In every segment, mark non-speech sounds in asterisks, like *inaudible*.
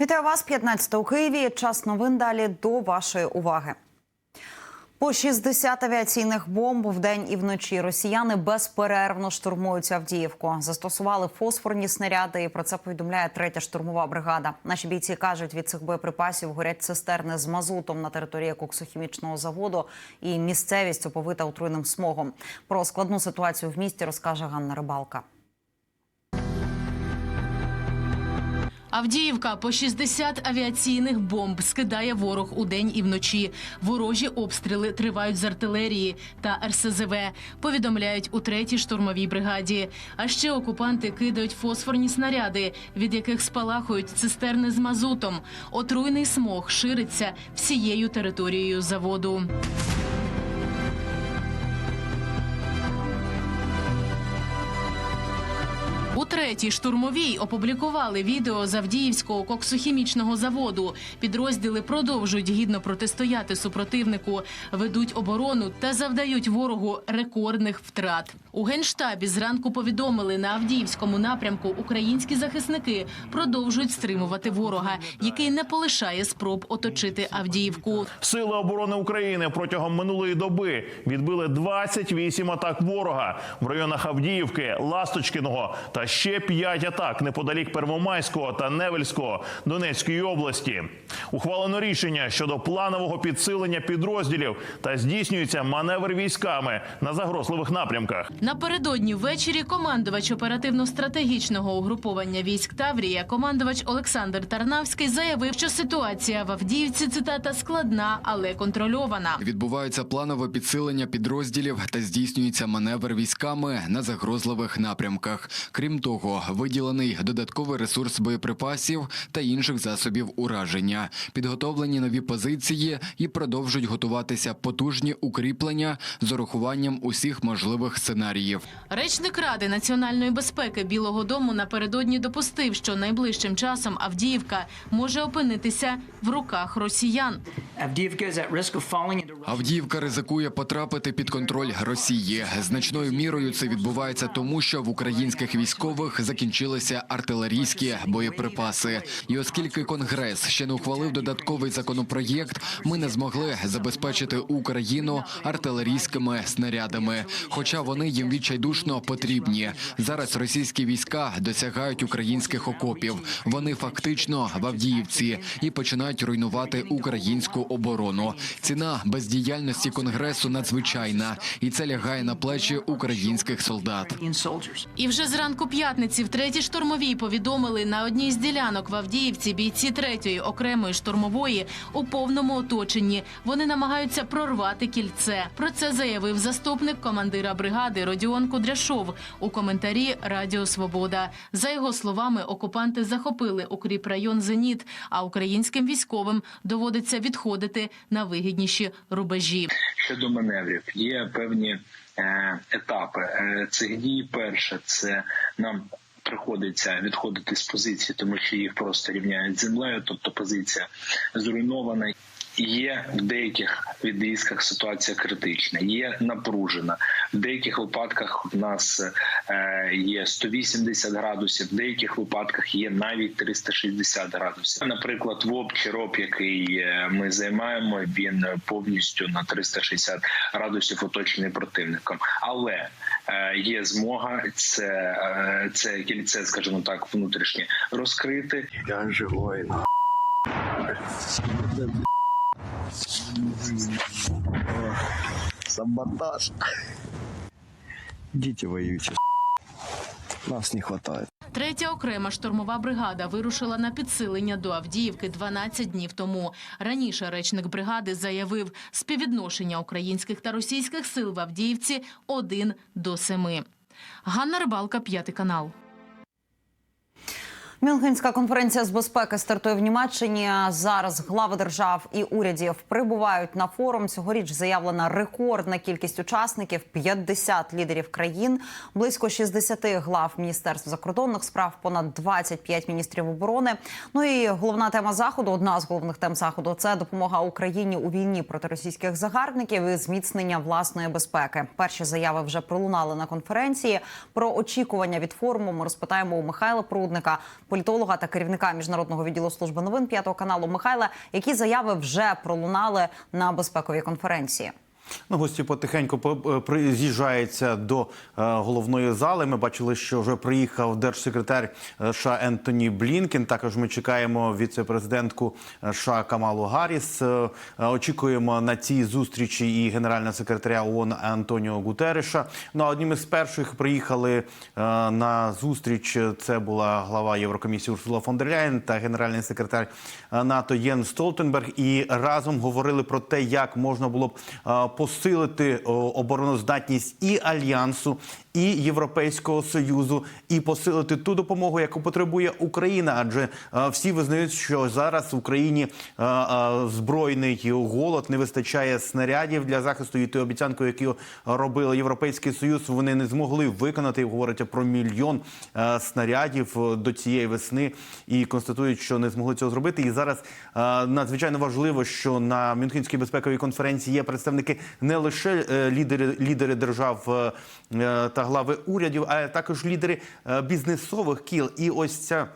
Вітаю вас 15 у Києві. Час новин далі до вашої уваги. По 60 авіаційних бомб в день і вночі росіяни безперервно штурмують Авдіївку. Застосували фосфорні снаряди. І про це повідомляє третя штурмова бригада. Наші бійці кажуть, від цих боєприпасів горять цистерни з мазутом на території коксохімічного заводу. І місцевість оповита отруйним смогом. Про складну ситуацію в місті розкаже Ганна Рибалка. Авдіївка по 60 авіаційних бомб скидає ворог у день і вночі. Ворожі обстріли тривають з артилерії та РСЗВ. Повідомляють у третій штурмовій бригаді. А ще окупанти кидають фосфорні снаряди, від яких спалахують цистерни з мазутом. Отруйний смог шириться всією територією заводу. Третій штурмовій опублікували відео з Авдіївського коксохімічного заводу. Підрозділи продовжують гідно протистояти супротивнику, ведуть оборону та завдають ворогу рекордних втрат. У генштабі зранку повідомили на Авдіївському напрямку українські захисники продовжують стримувати ворога, який не полишає спроб оточити Авдіївку. Сили оборони України протягом минулої доби відбили 28 атак ворога в районах Авдіївки, Ласточкиного та ще 5 атак неподалік Первомайського та Невельського Донецької області. Ухвалено рішення щодо планового підсилення підрозділів та здійснюється маневр військами на загрозливих напрямках. Напередодні ввечері командувач оперативно-стратегічного угруповання військ Таврія, командувач Олександр Тарнавський, заявив, що ситуація в Авдіївці цитата складна, але контрольована. Відбувається планове підсилення підрозділів та здійснюється маневр військами на загрозливих напрямках. Крім того, виділений додатковий ресурс боєприпасів та інших засобів ураження. Підготовлені нові позиції і продовжують готуватися потужні укріплення з урахуванням усіх можливих сценаріїв. Речник Ради національної безпеки Білого Дому напередодні допустив, що найближчим часом Авдіївка може опинитися в руках росіян. Авдіївка ризикує потрапити під контроль Росії. Значною мірою це відбувається тому, що в українських військових закінчилися артилерійські боєприпаси. І оскільки Конгрес ще не ухвалив додатковий законопроєкт, ми не змогли забезпечити Україну артилерійськими снарядами. Хоча вони їм відчайдушно потрібні. Зараз російські війська досягають українських окопів. Вони фактично в Авдіївці і починають руйнувати українську оборону. Ціна бездіяльності конгресу надзвичайна, і це лягає на плечі українських солдат. І вже зранку п'ятниці в третій штурмовій повідомили на одній з ділянок в Авдіївці бійці третьої окремої штурмової у повному оточенні. Вони намагаються прорвати кільце. Про це заявив заступник командира бригади Родіон Кудряшов у коментарі Радіо Свобода. За його словами, окупанти захопили укріп район Зеніт, а українським військовим доводиться відходити на вигідніші рубежі. щодо маневрів є певні етапи е, цих дій. Перше, це нам приходиться відходити з позиції, тому що їх просто рівняють землею, тобто позиція зруйнована. Є в деяких відрізках ситуація критична, є напружена. В деяких випадках в нас е, є 180 градусів, в деяких випадках є навіть 360 градусів. Наприклад, ВОП чи який е, ми займаємо, він повністю на 360 градусів оточений противником. Але е, є змога це, це кільце, скажімо так, внутрішнє розкрити. Я живой. Саботаж. Идите воюйте. Нас не хватает. Третя окрема штурмова бригада вирушила на підсилення до Авдіївки 12 днів тому. Раніше речник бригади заявив, співвідношення українських та російських сил в Авдіївці 1 до 7. Ганна Рибалка, п'ятий канал. Мюнхенська конференція з безпеки стартує в Німеччині. Зараз глави держав і урядів прибувають на форум. Цьогоріч заявлена рекордна кількість учасників 50 лідерів країн, близько 60 глав міністерств закордонних справ, понад 25 міністрів оборони. Ну і головна тема заходу, одна з головних тем заходу це допомога Україні у війні проти російських загарбників і зміцнення власної безпеки. Перші заяви вже пролунали на конференції. Про очікування від форуму ми розпитаємо у Михайла Прудника політолога та керівника міжнародного відділу служби новин п'ятого каналу Михайла. Які заяви вже пролунали на безпековій конференції? Ну, гості потихеньку по- е, з'їжджаються до е, головної зали. Ми бачили, що вже приїхав держсекретар е, США Ентоні Блінкен. Також ми чекаємо віце-президентку США Камалу Гарріс. Очікуємо на цій зустрічі і генерального секретаря ООН Антоніо Гутереша. Ну а одним із перших приїхали на зустріч. Це була глава Єврокомісії Урсула фон дер Ляєн та генеральний секретар НАТО Єн Столтенберг. І разом говорили про те, як можна було б посилити обороноздатність і альянсу, і Європейського союзу, і посилити ту допомогу, яку потребує Україна. Адже е, всі визнають, що зараз в Україні е, е, збройний голод не вистачає снарядів для захисту. І ту обіцянку, яку робили Європейський Союз, вони не змогли виконати. Говорять про мільйон е, снарядів е, до цієї весни і констатують, що не змогли цього зробити. І зараз е, надзвичайно важливо, що на Мюнхенській безпековій конференції є представники не лише е, лідери, лідери держав е, е, та глави урядів, а також лідери бізнесових кіл. І ось ця.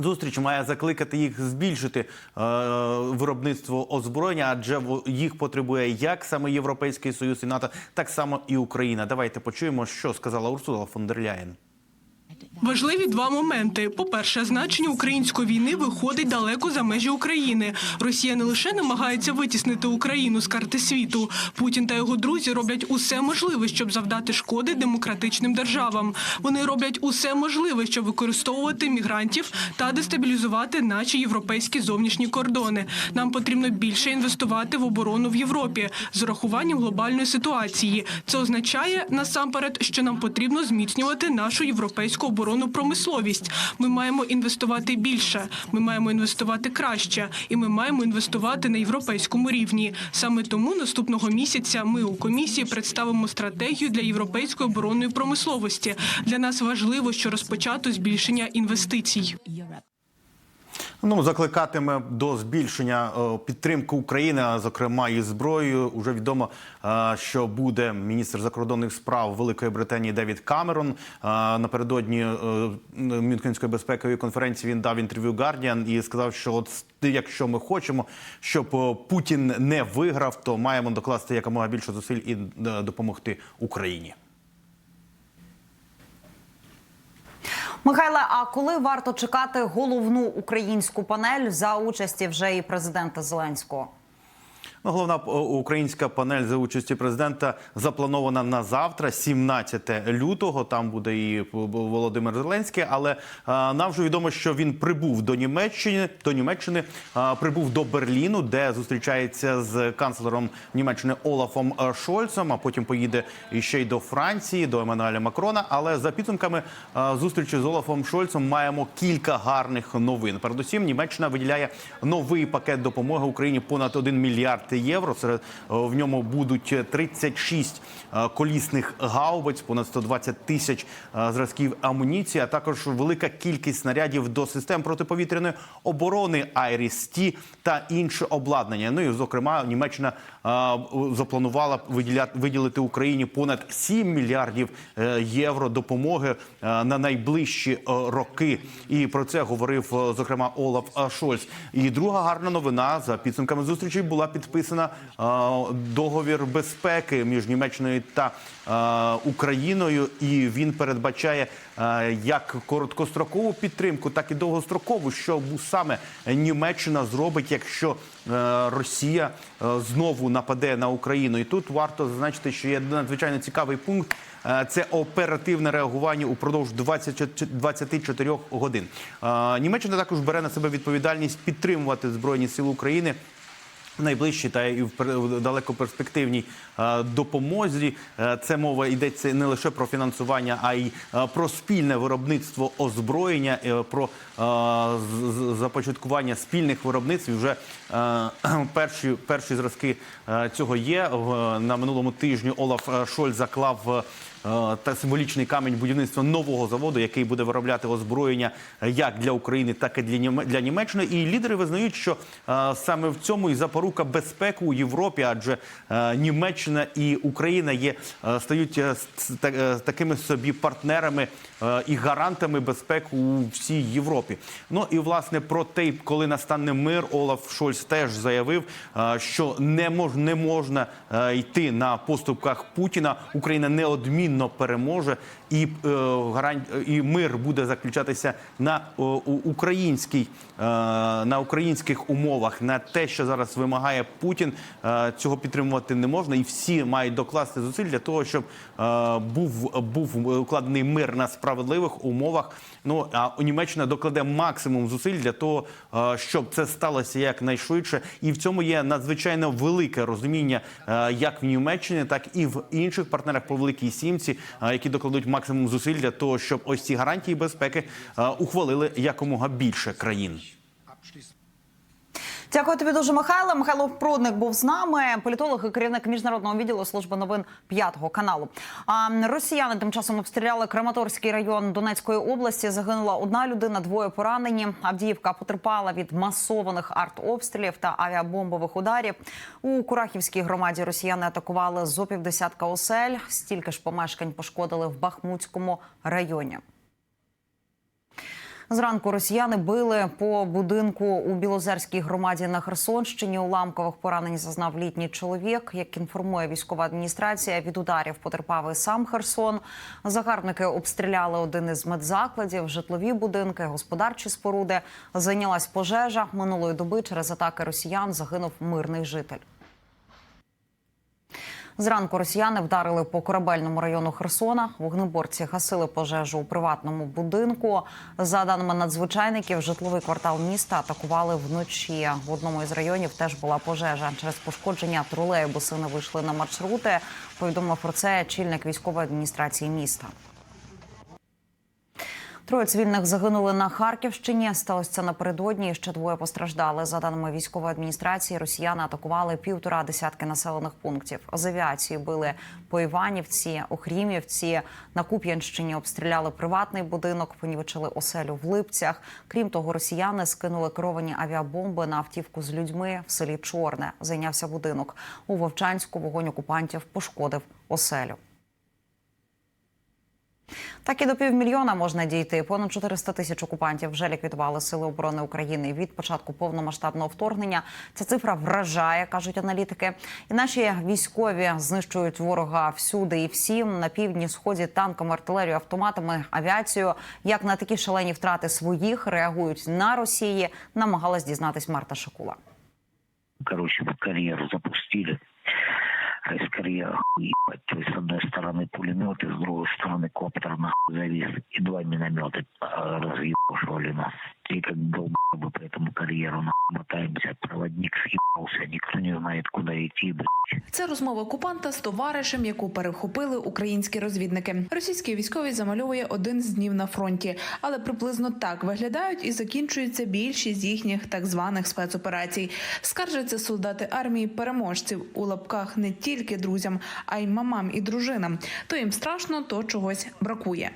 Зустріч має закликати їх збільшити виробництво озброєння, адже їх потребує як саме Європейський Союз і НАТО, так само і Україна. Давайте почуємо, що сказала Урсула фон дер Ляєн. Важливі два моменти. По-перше, значення української війни виходить далеко за межі України. Росія не лише намагається витіснити Україну з карти світу. Путін та його друзі роблять усе можливе, щоб завдати шкоди демократичним державам. Вони роблять усе можливе, щоб використовувати мігрантів та дестабілізувати наші європейські зовнішні кордони. Нам потрібно більше інвестувати в оборону в Європі з урахуванням глобальної ситуації. Це означає насамперед, що нам потрібно зміцнювати нашу європейську оборонну промисловість. Ми маємо інвестувати більше, ми маємо інвестувати краще, і ми маємо інвестувати на європейському рівні. Саме тому наступного місяця ми у комісії представимо стратегію для європейської оборонної промисловості. Для нас важливо, що розпочато збільшення інвестицій. Ну, закликатиме до збільшення е, підтримки України, а зокрема і зброєю. Уже відомо, е, що буде міністр закордонних справ Великої Британії Девід Камерон. Е, Напередодні Мюнхенської безпекової конференції він дав інтерв'ю Guardian і сказав, що от якщо ми хочемо, щоб Путін не виграв, то маємо докласти якомога більше зусиль і допомогти Україні. Михайле, а коли варто чекати головну українську панель за участі вже і президента Зеленського? Ну, головна е, українська панель за участі президента запланована на завтра, 17 лютого. Там буде і Володимир Зеленський. Але е, нам вже відомо, що він прибув до Німеччини, до Німеччини, е, прибув до Берліну, де зустрічається з канцлером Німеччини Олафом е, Шольцем. А потім поїде іще й до Франції, до Еммануеля Макрона. Але за підсумками е, зустрічі з Олафом Шольцем маємо кілька гарних новин. Передусім, Німеччина виділяє новий пакет допомоги Україні понад 1 мільярд євро. Серед е, в ньому будуть 36 е, колісних гаубиць, понад 120 тисяч е, зразків амуніції, а також велика кількість снарядів до систем протиповітряної оборони Айріс-Ті та інше обладнання. Ну і зокрема, Німеччина е, запланувала виділити Україні понад 7 мільярдів е, євро допомоги е, на найближчі е, роки. І про це говорив зокрема Олаф Шольц. І друга гарна новина за підсумками зустрічі була підписана договір безпеки між Німеччиною та Україною, і він передбачає як короткострокову підтримку, так і довгострокову, що саме Німеччина зробить, якщо Росія е, знову нападе на Україну. І тут варто зазначити, що є надзвичайно цікавий пункт. Е, Це оперативне реагування упродовж 20 24 годин. Е, Німеччина також бере на себе відповідальність підтримувати збройні сили України. В Найближчій та і в пер- далекоперспективній е, допомозі Е, це мова йдеться не лише про фінансування, а й е, про спільне виробництво озброєння, про започаткування спільних виробництв. Вже *clears throat* перші перші зразки цього є на минулому тижні. Олаф Шоль заклав та символічний камінь будівництва нового заводу, який буде виробляти озброєння е, як для України, так і для Німе- для Німеччини. І лідери визнають, що е, саме в цьому і запорука безпеки у Європі, адже е, Німеччина і Україна є е, стають е, е, такими собі партнерами е, і гарантами безпеки у всій Європі. Ну і власне про те, коли настане мир, Олаф Шольц теж заявив, е, що не мож, можна е, йти на поступках Путіна. Україна неодмінно переможе, і е, і мир буде заключатися на українській е, на українських умовах. На те, що зараз вимагає Путін, е, цього підтримувати не можна, і всі мають докласти зусиль для того, щоб був був укладений мир на справедливих умовах. Ну а Німеччина докладе максимум зусиль для того, щоб це сталося якнайшвидше, і в цьому є надзвичайно велике розуміння, як в Німеччині, так і в інших партнерах по великій сімці, е, які докладуть максимум зусиль для того, щоб ось ці гарантії безпеки ухвалили якомога більше країн. Дякую тобі дуже, Михайло. Михайло Прудник був з нами, політолог і керівник міжнародного відділу служби новин п'ятого каналу. А росіяни тим часом обстріляли Краматорський район Донецької області. Загинула одна людина, двоє поранені. Авдіївка потерпала від масованих артобстрілів та авіабомбових ударів. У Курахівській громаді росіяни атакували зо півдесятка осель. Стільки ж помешкань пошкодили в Бахмутському районі. Зранку росіяни били по будинку у Білозерській громаді на Херсонщині. Уламкових поранень зазнав літній чоловік. Як інформує військова адміністрація, від ударів потерпав і сам Херсон. Загарбники обстріляли один із медзакладів, житлові будинки, господарчі споруди. Зайнялась пожежа минулої доби. Через атаки росіян загинув мирний житель. Зранку росіяни вдарили по корабельному району Херсона. Вогнеборці гасили пожежу у приватному будинку. За даними надзвичайників, житловий квартал міста атакували вночі. В одному із районів теж була пожежа. Через пошкодження тролейбуси не вийшли на маршрути. Повідомив про це чільник військової адміністрації міста. Троє цивільних загинули на Харківщині. Сталося це напередодні. Ще двоє постраждали. За даними військової адміністрації, росіяни атакували півтора десятки населених пунктів. З авіації били по Іванівці, Охрімівці. На Куп'янщині обстріляли приватний будинок, понівечили оселю в Липцях. Крім того, росіяни скинули керовані авіабомби на автівку з людьми в селі Чорне. Зайнявся будинок. У Вовчанську вогонь окупантів пошкодив оселю. Так і до півмільйона можна дійти. Понад 400 тисяч окупантів вже ліквідували сили оборони України від початку повномасштабного вторгнення. Ця цифра вражає, кажуть аналітики. І наші військові знищують ворога всюди і всім на півдні, сході танками, артилерією, автоматами, авіацією. Як на такі шалені втрати своїх реагують на Росії, намагалась дізнатись Марта Шакула. короче, карьер запустили. А из карьера ебать. То есть, с одной стороны пулеметы, с другой стороны коптер нахуй завис. И два миномета а, разъебашивали нас. И как долбоебы по этому карьеру нахуй мотаемся. Проводник съебался, никто не знает, куда идти, блядь. Це розмова окупанта з товаришем, яку перехопили українські розвідники. Російський військовий замальовує один з днів на фронті, але приблизно так виглядають і закінчується більшість їхніх так званих спецоперацій. Скаржаться солдати армії переможців у лапках не тільки друзям, а й мамам і дружинам. То їм страшно, то чогось бракує.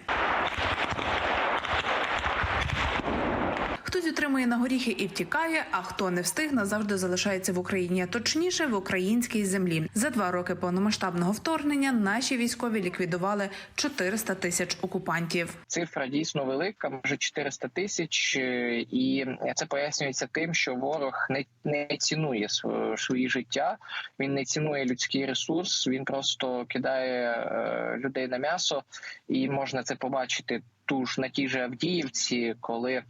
Отримує на горіхи і втікає, а хто не встиг, назавжди залишається в Україні, точніше в українській землі. За два роки повномасштабного вторгнення наші військові ліквідували 400 тисяч окупантів. Цифра дійсно велика, може 400 тисяч, е, і це пояснюється тим, що ворог не, не цінує св- свої життя, він не цінує людський ресурс, він просто кидає е, людей на м'ясо, і можна це побачити ту ж на тій же Авдіївці, коли.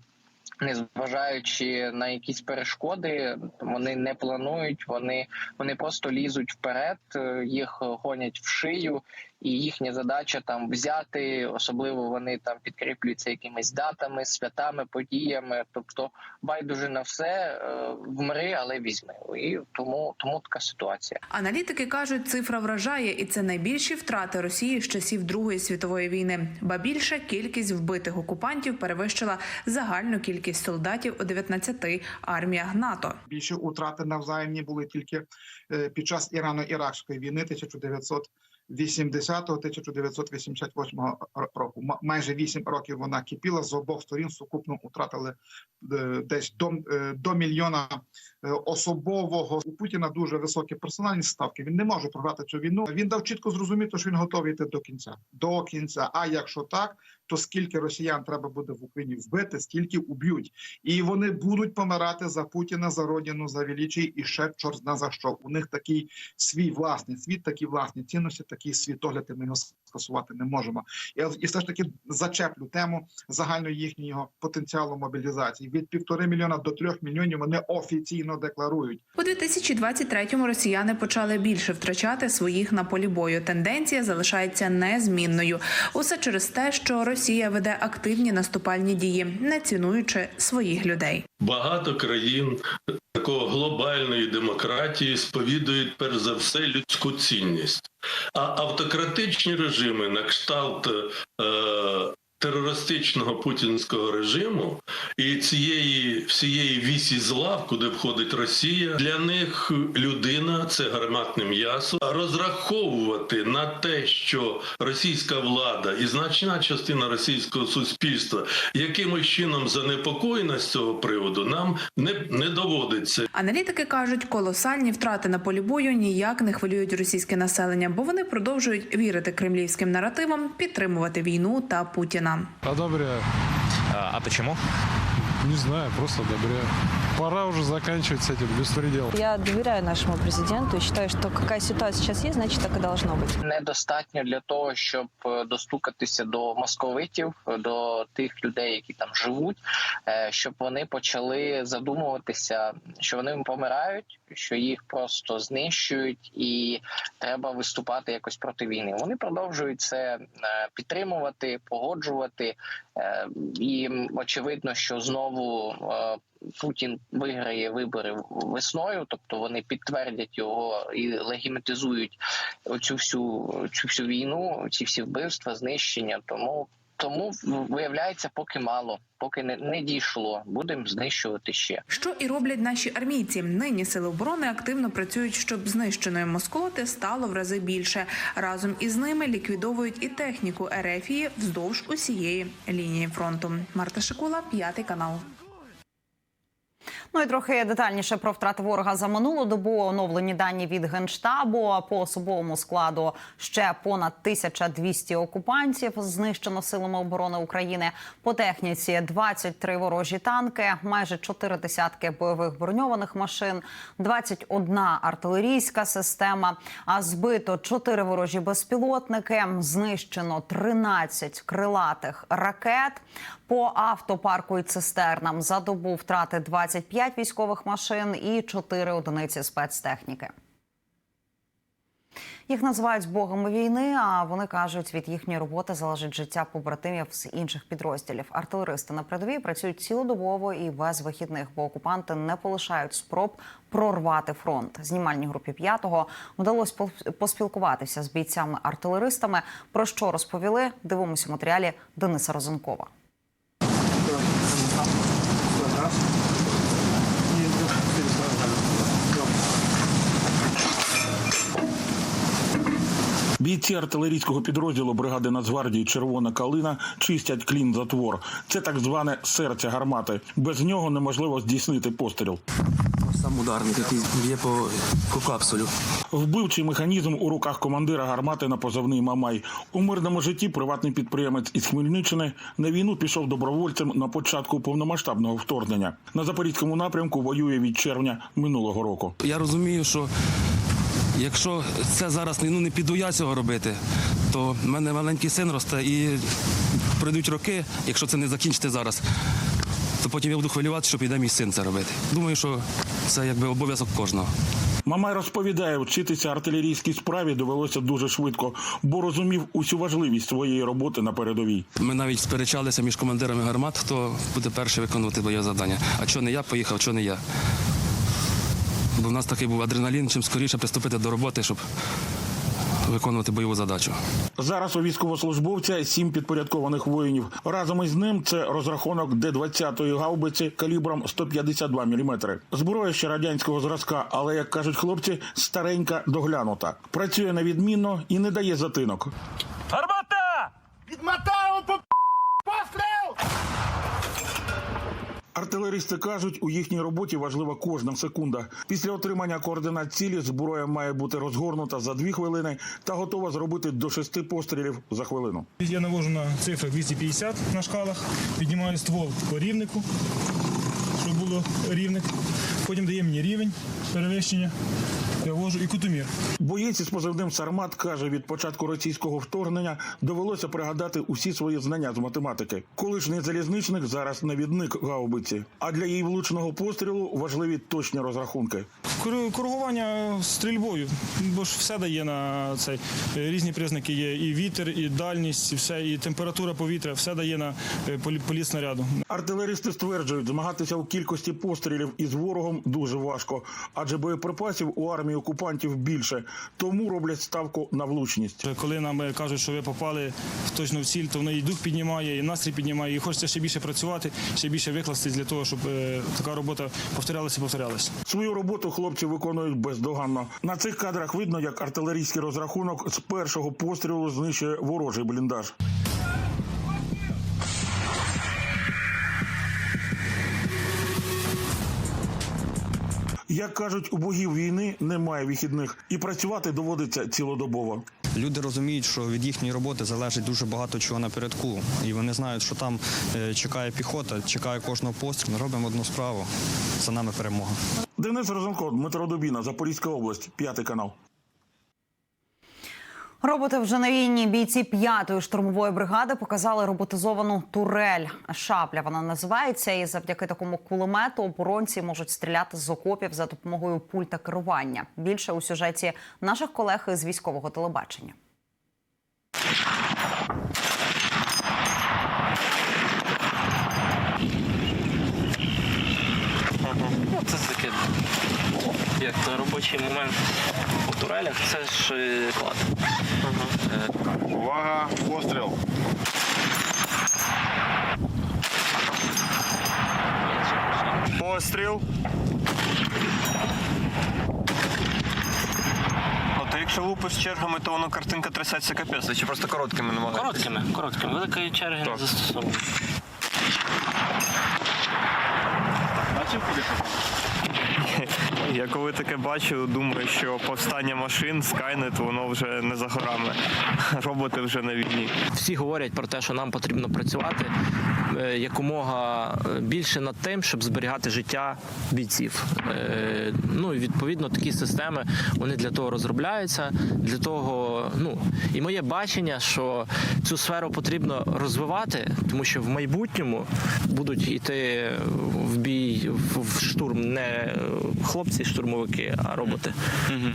Незважаючи на якісь перешкоди, вони не планують, вони, вони просто лізуть вперед, е, їх гонять в шию, і їхня задача там взяти, особливо вони там підкріплюються якимись датами, святами, подіями. Тобто байдуже на все е, вмри, але візьми. І тому, тому така ситуація. Аналітики кажуть, цифра вражає, і це найбільші втрати Росії з часів Другої світової війни. Ба більше кількість вбитих окупантів перевищила загальну кількість солдатів у 19 арміях НАТО. більші утрати навзаємні були тільки е, під час Ірано-Іракської війни 80-го 1988 року. Майже 8 років вона кипіла з обох сторін. Сукупно втратили е, десь до, е, до мільйона е, особового. У Путіна дуже високі персональні ставки. Він не може програти цю війну. Він дав чітко зрозуміти, що він готовий йти до кінця. До кінця. А якщо так, то скільки росіян треба буде в Україні вбити, стільки уб'ють, і вони будуть помирати за Путіна, за родину, за величі і ще чорт зна за що. У них такий свій власний світ, такі власні цінності, такий світогляд, і ми його скасувати не можемо. Я і все ж таки зачеплю тему загального їхнього потенціалу мобілізації від півтори мільйона до трьох мільйонів. Вони офіційно декларують. У 2023-му росіяни почали більше втрачати своїх на полі бою. Тенденція залишається незмінною. Усе через те, що Росія веде активні наступальні дії, не цінуючи своїх людей. Багато країн такого глобальної демократії сповідують перш за все людську цінність. А автократичні режими на кшталт е, терористичного путінського режиму і цієї всієї вісі зла, куди входить Росія, для них людина це гарматне м'ясо. Розраховувати на те, що російська влада і значна частина російського суспільства якимось чином занепокоєна з цього приводу, нам не, не доводиться. Аналітики кажуть, колосальні втрати на полі бою ніяк не хвилюють російське населення, бо вони продовжують вірити кремлівським наративам, підтримувати війну та Путіна. Одобряю. А, а почему? Не знаю, просто одобряю. Пора уже заканчивать с этим беспределом. Я доверяю нашему президенту и считаю, что какая ситуация сейчас есть, значит так и должно быть. недостатньо для того, щоб е, достукатися до московитів, до тих людей, які там живуть, е, щоб вони почали задумуватися, що вони помирають, що їх просто знищують, і треба виступати якось проти війни. Вони продовжують це е, підтримувати, погоджувати, е, і очевидно, що знову. Путін виграє вибори весною, тобто вони підтвердять його і легімітизують оцю всю цю всю війну, ці всі вбивства, знищення. Тому тому виявляється, поки мало, поки не, не дійшло. Будемо знищувати ще. Що і роблять наші армійці. Нині сили оборони активно працюють, щоб знищеної москоти стало в рази більше. Разом із ними ліквідовують і техніку Ерефії вздовж усієї лінії фронту. Марта Шикула, п'ятий канал. Ну і трохи детальніше про втрати ворога за минулу добу. Оновлені дані від генштабу по особовому складу ще понад 1200 окупантів знищено силами оборони України. По техніці 23 ворожі танки, майже 4 десятки бойових броньованих машин, 21 артилерійська система. А збито 4 ворожі безпілотники. Знищено 13 крилатих ракет. По автопарку і цистернам за добу втрати 25 військових машин і 4 одиниці спецтехніки. Їх називають богами війни. А вони кажуть, від їхньої роботи залежить життя побратимів з інших підрозділів. Артилеристи на передовій працюють цілодобово і без вихідних, бо окупанти не полишають спроб прорвати фронт. Знімальній групі п'ятого вдалося поспілкуватися з бійцями-артилеристами. Про що розповіли? Дивимося матеріалі Дениса Розенкова. Бійці артилерійського підрозділу бригади Нацгвардії Червона калина чистять клін затвор. Це так зване серце гармати. Без нього неможливо здійснити постріл. Сам ударник, який б'є по, по капсулю. Вбивчий механізм у руках командира гармати на позивний Мамай. У мирному житті приватний підприємець із Хмельниччини на війну пішов добровольцем на початку повномасштабного вторгнення. На запорізькому напрямку воює від червня минулого року. Я розумію, що якщо це зараз ну, не піду я цього робити, то в мене маленький син росте і пройдуть роки, якщо це не закінчити зараз, то потім я буду хвилювати, що піде мій син це робити. Думаю, що це якби обов'язок кожного. Мамай розповідає, вчитися артилерійській справі довелося дуже швидко, бо розумів усю важливість своєї роботи на передовій. Ми навіть сперечалися між командирами гармат, хто буде перший виконувати бойове завдання. А чого не я поїхав, чого не я. Бо в нас такий був адреналін, чим скоріше приступити до роботи, щоб виконувати бойову задачу. Зараз у військовослужбовця сім підпорядкованих воїнів. Разом із ним це розрахунок Д-20 гаубиці калібром 152 мм. Зброя ще радянського зразка, але як кажуть хлопці, старенька доглянута. Працює на відмінно і не дає затинок. Гармата! Відмотав по постріл! Артилеристи кажуть, у їхній роботі важлива кожна секунда. Після отримання координат цілі зброя має бути розгорнута за дві хвилини та готова зробити до шести пострілів за хвилину. Я навожу на цифри 250 на шкалах, піднімаю ствол по рівнику, щоб було рівник. Потім дає мені рівень перевищення, я і кутомір. Боєць із позивним Сармат каже, від початку російського вторгнення довелося пригадати усі свої знання з математики. Колишній залізничник зараз навідник гаубиці. А для її влучного пострілу важливі точні розрахунки. Кор- Коригування стрільбою, бо ж все дає на цей е, різні признаки є. І вітер, і дальність, і все, і температура повітря, все дає на е, полі- політ снаряду. Артилеристи стверджують, змагатися у кількості пострілів із ворогом дуже важко, адже боєприпасів у армії окупантів більше, тому роблять ставку на влучність. Коли нам е, кажуть, що ви попали в точну ціль, то воно і дух піднімає, і настрій піднімає, і хочеться ще більше працювати, ще більше викластись для того, щоб е, така робота повторялася і повторялася. Свою роботу хлопці виконують бездоганно. На цих кадрах видно, як артилерійський розрахунок з першого пострілу знищує ворожий бліндаж. Як кажуть, у богів війни немає вихідних, і працювати доводиться цілодобово. Люди розуміють, що від їхньої роботи залежить дуже багато чого напередку, і вони знають, що там е, чекає піхота, чекає кожного пострілу. Ми робимо одну справу. За нами перемога. Денис Розенко, Дмитро Дубіна, Запорізька область, п'ятий канал. Роботи вже на війні бійці п'ятої штурмової бригади показали роботизовану турель. Шапля вона називається, і завдяки такому кулемету оборонці можуть стріляти з окопів за допомогою пульта керування. Більше у сюжеті наших колег із військового телебачення. Ну, це таке, як то робочий момент турелях, це ж е, клад. Увага, постріл. Постріл. От якщо лупи з чергами, то воно картинка трясеться капець, чи просто короткими намагається? Короткими, короткими. Великої черги не застосовуємо. Бачив куди? Я коли таке бачу, думаю, що повстання машин, Skynet, воно вже не за горами. *laughs* Роботи вже на війні. Всі говорять про те, що нам потрібно працювати е, якомога е, більше над тим, щоб зберігати життя бійців. Е, Ну і відповідно такі системи вони для того розробляються. Для того, ну і моє бачення, що цю сферу потрібно розвивати, тому що в майбутньому будуть йти в бій в штурм не хлопці, штурмовики, а роботи.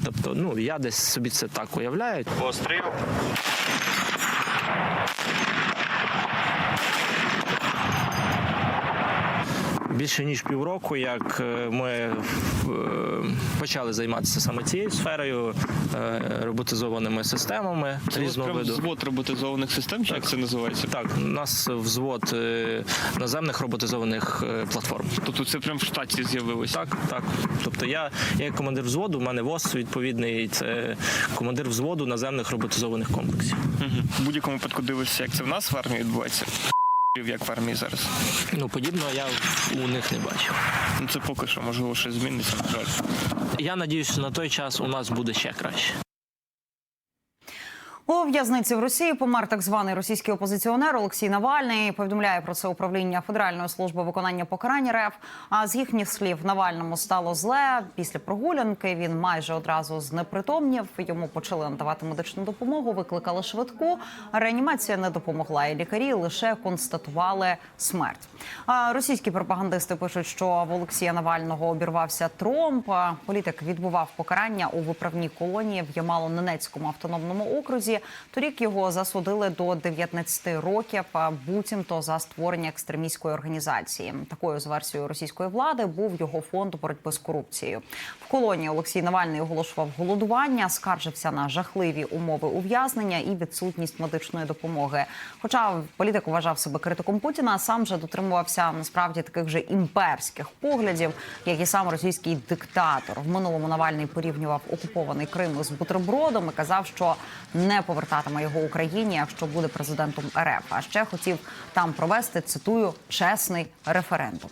Тобто, ну я десь собі це так уявляю. Постріл. Більше ніж півроку, як е, ми е, почали займатися саме цією сферою, е, роботизованими системами різного виду. взвод роботизованих систем, чи як це називається? Так, у нас взвод наземних роботизованих платформ. Тобто це прям в штаті з'явилося? Так, так. Тобто я, я як командир взводу, у мене ВОЗ відповідний, це командир взводу наземних роботизованих комплексів. Угу. В будь-якому випадку дивишся, як це в нас в армії відбувається. Як в армії зараз. Ну, подібного я у них не бачив. Ну це поки що, можливо, щось зміниться, на жаль. Я надіюся, що на той час у нас буде ще краще. У в'язниці в Росії помер так званий російський опозиціонер Олексій Навальний. Повідомляє про це управління Федеральної служби виконання покарань РФ. А з їхніх слів Навальному стало зле після прогулянки. Він майже одразу знепритомнів. Йому почали надавати медичну допомогу. Викликали швидку. Реанімація не допомогла, і лікарі лише констатували смерть. А російські пропагандисти пишуть, що в Олексія Навального обірвався тромб. Політик відбував покарання у виправній колонії в Ямало-Ненецькому автономному окрузі. Торік його засудили до 19 років, а буцімто за створення екстремістської організації. Такою з версією російської влади був його фонд боротьби з корупцією. В колонії Олексій Навальний оголошував голодування, скаржився на жахливі умови ув'язнення і відсутність медичної допомоги. Хоча політик вважав себе критиком Путіна, сам же дотримувався насправді таких же імперських поглядів, як і сам російський диктатор. В минулому Навальний порівнював окупований Крим з бутербродом і казав, що не повертатиме його Україні, якщо буде президентом РФ. А ще хотів там провести цитую чесний референдум.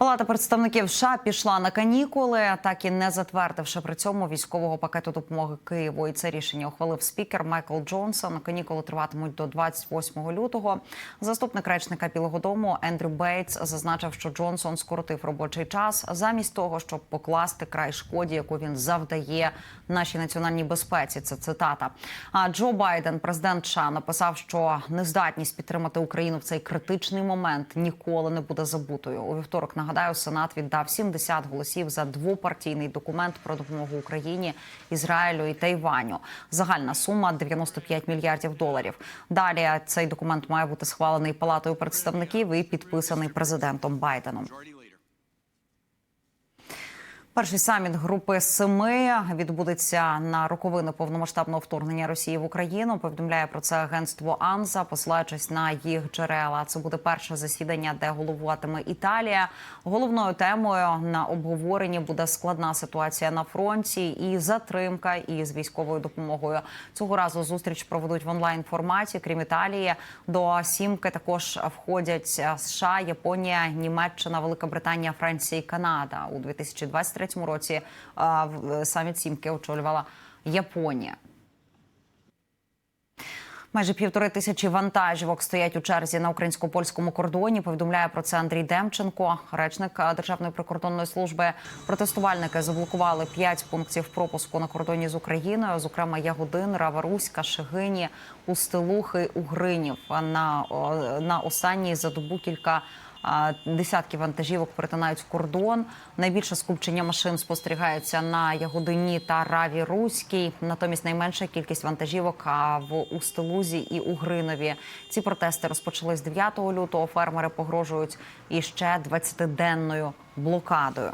Палата представників США пішла на канікули, так і не затвердивши при цьому військового пакету допомоги Києву. І це рішення ухвалив спікер Майкл Джонсон. Канікули триватимуть до 28 лютого. Заступник речника Білого Дому Ендрю Бейтс зазначив, що Джонсон скоротив робочий час замість того, щоб покласти край шкоді, яку він завдає нашій національній безпеці. Це цитата. А Джо Байден, президент США, написав, що нездатність підтримати Україну в цей критичний момент ніколи не буде забутою. У вівторок нагадаю, Сенат віддав 70 голосів за двопартійний документ про допомогу Україні, Ізраїлю і Тайваню. Загальна сума 95 мільярдів доларів. Далі цей документ має бути схвалений палатою представників і підписаний президентом Байденом. Перший саміт групи семи відбудеться на роковини повномасштабного вторгнення Росії в Україну. Повідомляє про це агентство АНЗА, посилаючись на їх джерела. Це буде перше засідання, де головуватиме Італія. Головною темою на обговоренні буде складна ситуація на фронті і затримка із військовою допомогою. Цього разу зустріч проведуть в онлайн форматі. Крім Італії, до сімки також входять США, Японія, Німеччина, Велика Британія, Франція і Канада у 2023 році. в- Саміт сімки очолювала Японія. Майже півтори тисячі вантажівок стоять у черзі на українсько-польському кордоні. Повідомляє про це Андрій Демченко, речник е, Державної прикордонної служби. Протестувальники заблокували п'ять пунктів пропуску на кордоні з Україною, зокрема Ягодин, Раваруська, Шегині, Устилухи, Угринів. На, на останній за добу кілька Десятки вантажівок перетинають кордон. Найбільше скупчення машин спостерігається на Ягодині та Раві Руській. Натомість найменша кількість вантажівок в Устилузі і у Гринові. Ці протести розпочались 9 лютого. Фермери погрожують іще 20-денною блокадою.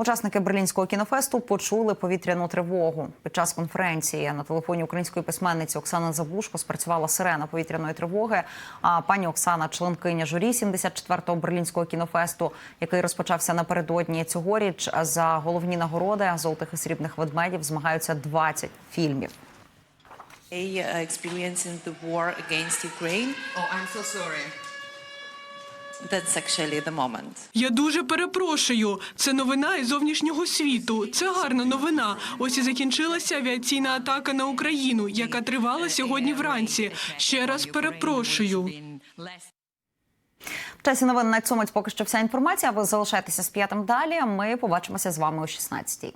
Учасники берлінського кінофесту почули повітряну тривогу. Під час конференції на телефоні української письменниці Оксани Забушко спрацювала сирена повітряної тривоги. А пані Оксана, членкиня журі 74-го берлінського кінофесту, який розпочався напередодні цьогоріч. За головні нагороди золотих і срібних ведмедів змагаються 20 фільмів. experiencing the war against Ukraine. Oh, I'm so sorry. That's actually the moment. Я дуже перепрошую. Це новина із зовнішнього світу. Це гарна новина. Ось і закінчилася авіаційна атака на Україну, яка тривала сьогодні вранці. Ще раз перепрошую. В часі новин на цьому поки що вся інформація. Ви залишайтеся з п'ятим далі. Ми побачимося з вами о 16-й.